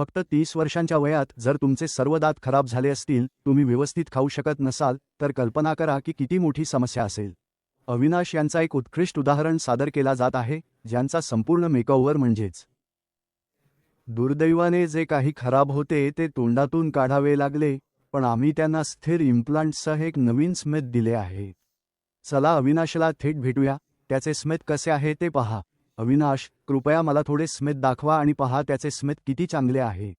फक्त तीस वर्षांच्या वयात जर तुमचे सर्व दात खराब झाले असतील तुम्ही व्यवस्थित खाऊ शकत नसाल तर कल्पना करा की किती मोठी समस्या असेल. अविनाश यांचा एक उत्कृष्ट उदाहरण सादर केला जात आहे ज्यांचा संपूर्ण मेकओव्हर म्हणजेच दुर्दैवाने जे काही खराब होते ते तोंडातून काढावे लागले पण आम्ही त्यांना स्थिर इम्प्लांटसह एक नवीन स्मित दिले आहे. चला अविनाशला थेट भेटूया त्याचे स्मित कसे आहे ते पहा. अविनाश कृपया मला थोडे स्मित दाखवा आणि पहा त्याचे स्मित किती चांगले आहे.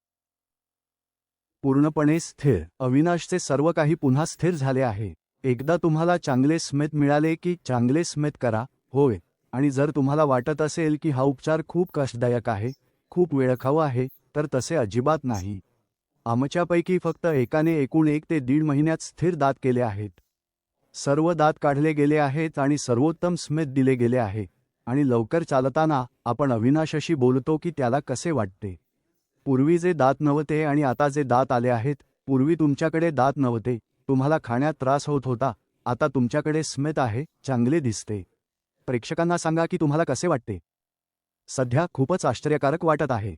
पूर्णपणे स्थिर. अविनाशचे सर्व काही पुन्हा स्थिर झाले आहे. एकदा तुम्हाला चांगले स्मित मिळाले की चांगले स्मित करा होय. आणि जर तुम्हाला वाटत असेल की हा उपचार खूप कष्टदायक आहे खूप वेळखाऊ आहे तर तसे अजिबात नाही. आमच्यापैकी फक्त एकाने एकूण एक ते दीड महिन्यात स्थिर दात केले आहेत. सर्व दात काढले गेले आहेत आणि सर्वोत्तम स्मित दिले गेले आहे. आणि लवकर चालताना आपण अविनाशाशी बोलतो की त्याला कसे वाटते. पूर्वी जे दात नव्हते आणि आता जे दात आले आहेत पूर्वी तुमच्याकडे दात नव्हते तुम्हाला खाण्यात त्रास होत होता आता तुमच्याकडे स्मित आहे चांगले दिसते. प्रेक्षकांना सांगा की तुम्हाला कसे वाटते. सध्या खूपच आश्चर्यकारक वाटत आहे.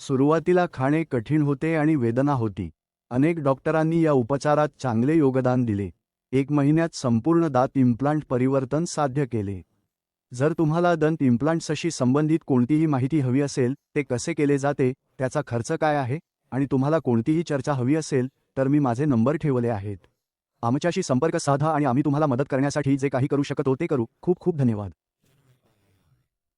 सुरुवातीला खाणे कठीण होते आणि वेदना होती. अनेक डॉक्टरांनी या उपचारात चांगले योगदान दिले. एक महिन्यात संपूर्ण दात इम्प्लांट परिवर्तन साध्य केले. जर तुम्हाला दंत इम्प्लांट्सशी संबंधित कोणतीही माहिती हवी असेल ते कसे केले जाते त्याचा खर्च काय आहे आणि तुम्हाला कोणतीही चर्चा हवी असेल तर मी माझे नंबर ठेवले आहेत. आमच्याशी संपर्क साधा आणि आम्ही तुम्हाला मदत करण्यासाठी जे काही करू शकतो ते करू. खूप खूप धन्यवाद.